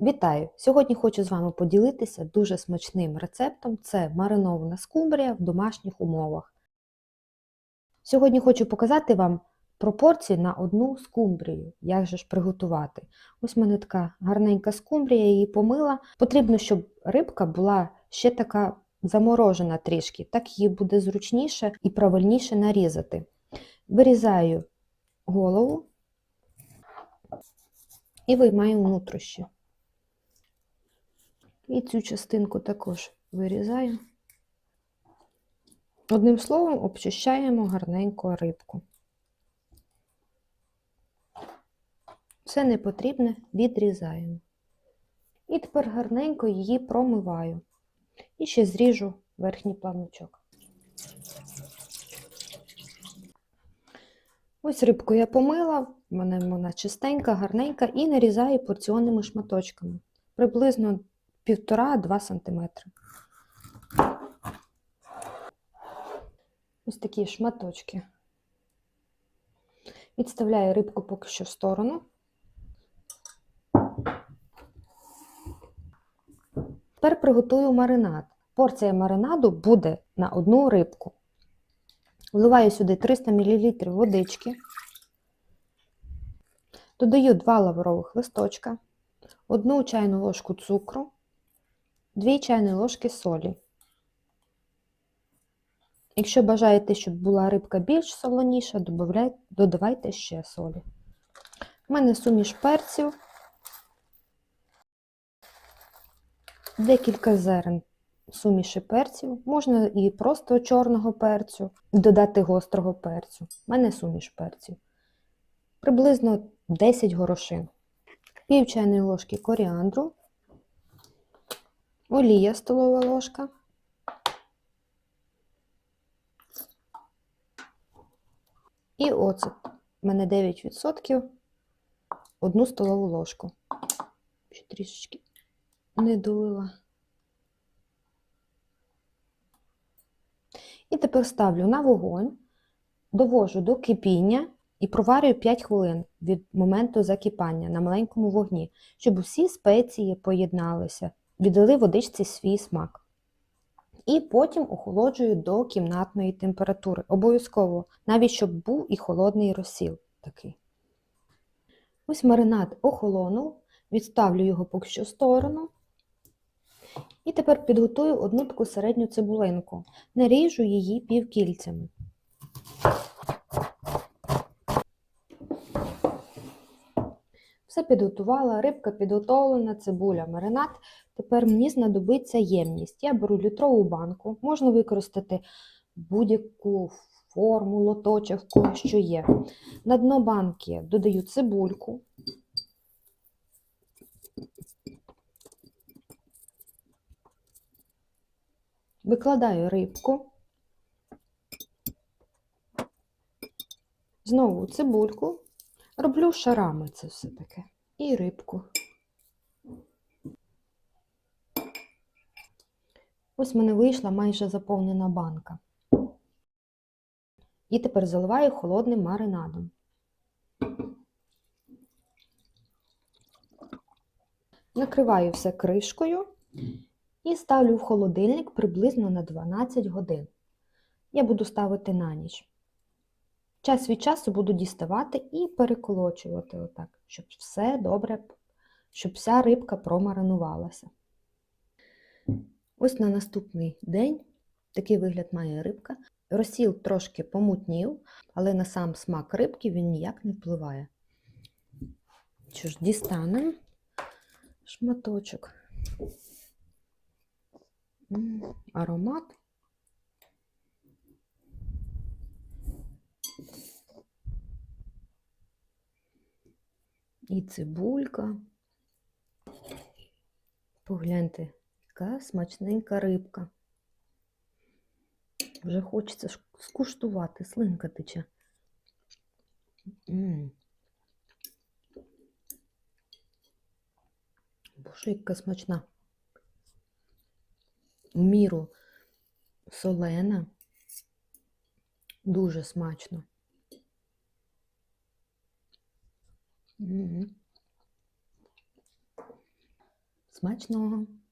Вітаю! Сьогодні хочу з вами поділитися дуже смачним рецептом. Це маринована скумбрія в домашніх умовах. Сьогодні хочу показати вам пропорції на одну скумбрію, як же ж приготувати. Ось в мене така гарненька скумбрія, я її помила. Потрібно, щоб рибка була ще така заморожена трішки, так її буде зручніше і правильніше нарізати. Вирізаю голову і виймаю внутрішні. І цю частинку також вирізаю. Одним словом, обчищаємо гарненько рибку. Все непотрібне відрізаємо. І тепер гарненько її промиваю. І ще зріжу верхній плавничок. Ось рибку я помила, в мене вона чистенька, гарненька, і нарізаю порціонними шматочками. Приблизно 1,5-2 см. Ось такі шматочки. Відставляю рибку поки що в сторону. Тепер приготую маринад. Порція маринаду буде на одну рибку. Вливаю сюди 300 мл водички, додаю 2 лаврових листочка, 1 чайну ложку цукру, 2 чайні ложки солі. Якщо бажаєте, щоб була рибка більш солоніша, додавайте ще солі. У мене суміш перців, декілька зерен суміші перців, можна і просто чорного перцю, додати гострого перцю. У мене суміш перців. Приблизно 10 горошин, пів чайної ложки коріандру, олія столова ложка. І оцет. У мене 9%, одну столову ложку. Ще трішечки не долила. І тепер ставлю на вогонь, довожу до кипіння і проварюю 5 хвилин від моменту закипання на маленькому вогні, щоб усі спеції поєдналися, віддали водичці свій смак. І потім охолоджую до кімнатної температури. Обов'язково, навіть щоб був і холодний розсіл такий. Ось маринад охолонув, відставлю його поки що в сторону. І тепер підготую одну таку середню цибулинку. Наріжу її півкільцями. Все підготувала, рибка підготовлена, цибуля, маринад. Тепер мені знадобиться ємність. Я беру літрову банку, можна використати будь-яку форму, лоточок, що є. На дно банки додаю цибульку. Викладаю рибку, знову цибульку, роблю шарами це все таке. І рибку. Ось в мене вийшла майже заповнена банка. І тепер заливаю холодним маринадом. Накриваю все кришкою і ставлю в холодильник приблизно на 12 годин. Я буду ставити на ніч. Час від часу буду діставати і переколочувати отак, щоб все добре, щоб вся рибка промаринувалася. Ось на наступний день такий вигляд має рибка. Розсіл трошки помутнів, але на сам смак рибки він ніяк не впливає. Що ж, дістанемо шматочок. Аромат. І цибулька. Погляньте, яка смачненька рибка. Вже хочеться скуштувати, слинка тече. Боже, яка смачна. В міру солена, дуже смачно. Смачного!